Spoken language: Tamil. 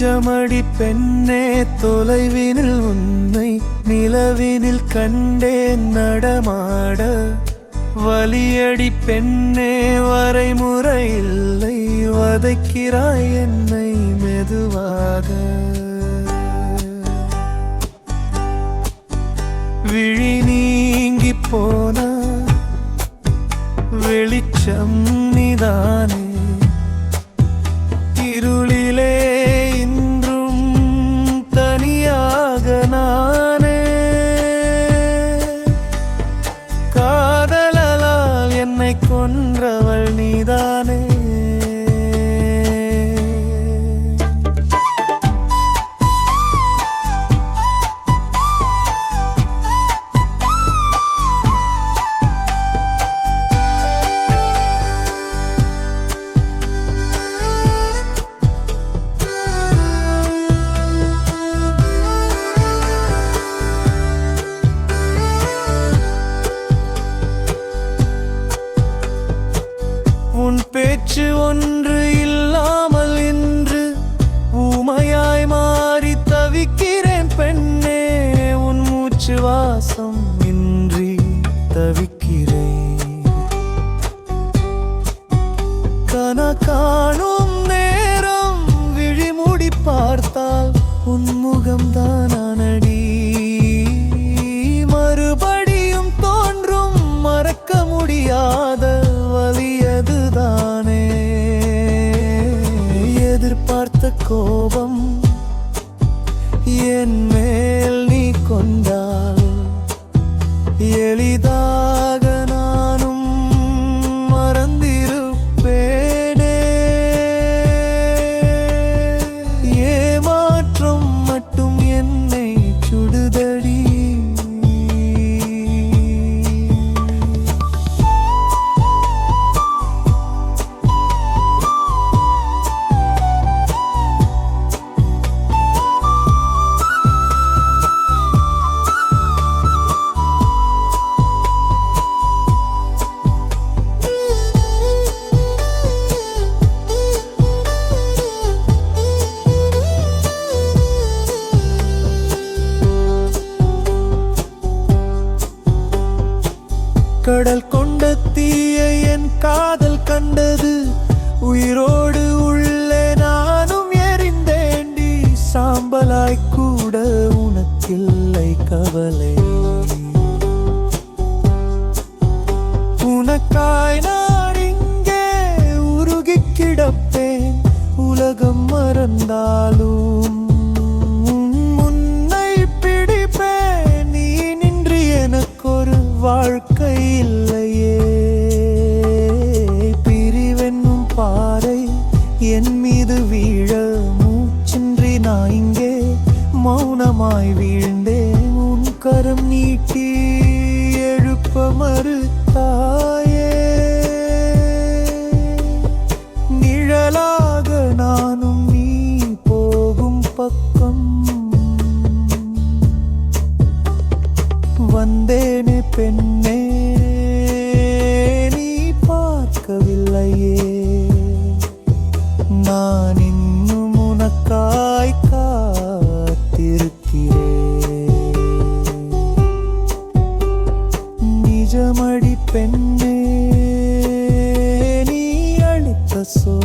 நெஞ்சமடி பெண்ணே தொலைவினில் உன்னை நிலவினில் கண்டேன் நடமாட. வலியடி பெண்ணே வரைமுறை இல்லை வதைக்கிறாய் என்னை மெதுவாக. விழி நீங்கி போன வெளிச்சம் நிதானே. உன் பேச்சு ஒன்று இல்லாமல் இன்று ஊமையாய் மாறி தவிக்கிறேன் பெண்ணே. உன் மூச்சு வாசம் இன்றி தவிக்கிறேன். கன காணும் நேரம் விழிமூடி பார்த்தால் உன் முகம்தான் கடல் கொண்ட தீய என் காதல் கண்டது. உயிரோடு உள்ளே நானும் எரிந்தேண்டி சாம்பலாய் கூட உனக்கில்லை கவலை. உனக்காய் நான் இங்கே உருகி கிடப்பேன். உலகம் மறந்தாலும் வாழ்க்கை இல்லையே பிரிவென்னும் பாறை என் மீது வீழ மூச்சின்றி நான் இங்கே மௌனமாய் வீழ்ந்தேன். உன் கரம் நீட்டி எழுப்ப மறுத்தாய். வந்தேனே பெண்ணே நீ பார்க்கவில்லையே. நான் இன்னும் உனக்காய் காத்திருக்கிறேன். நிஜமடி பெண்ணே நீ அளித்த சோ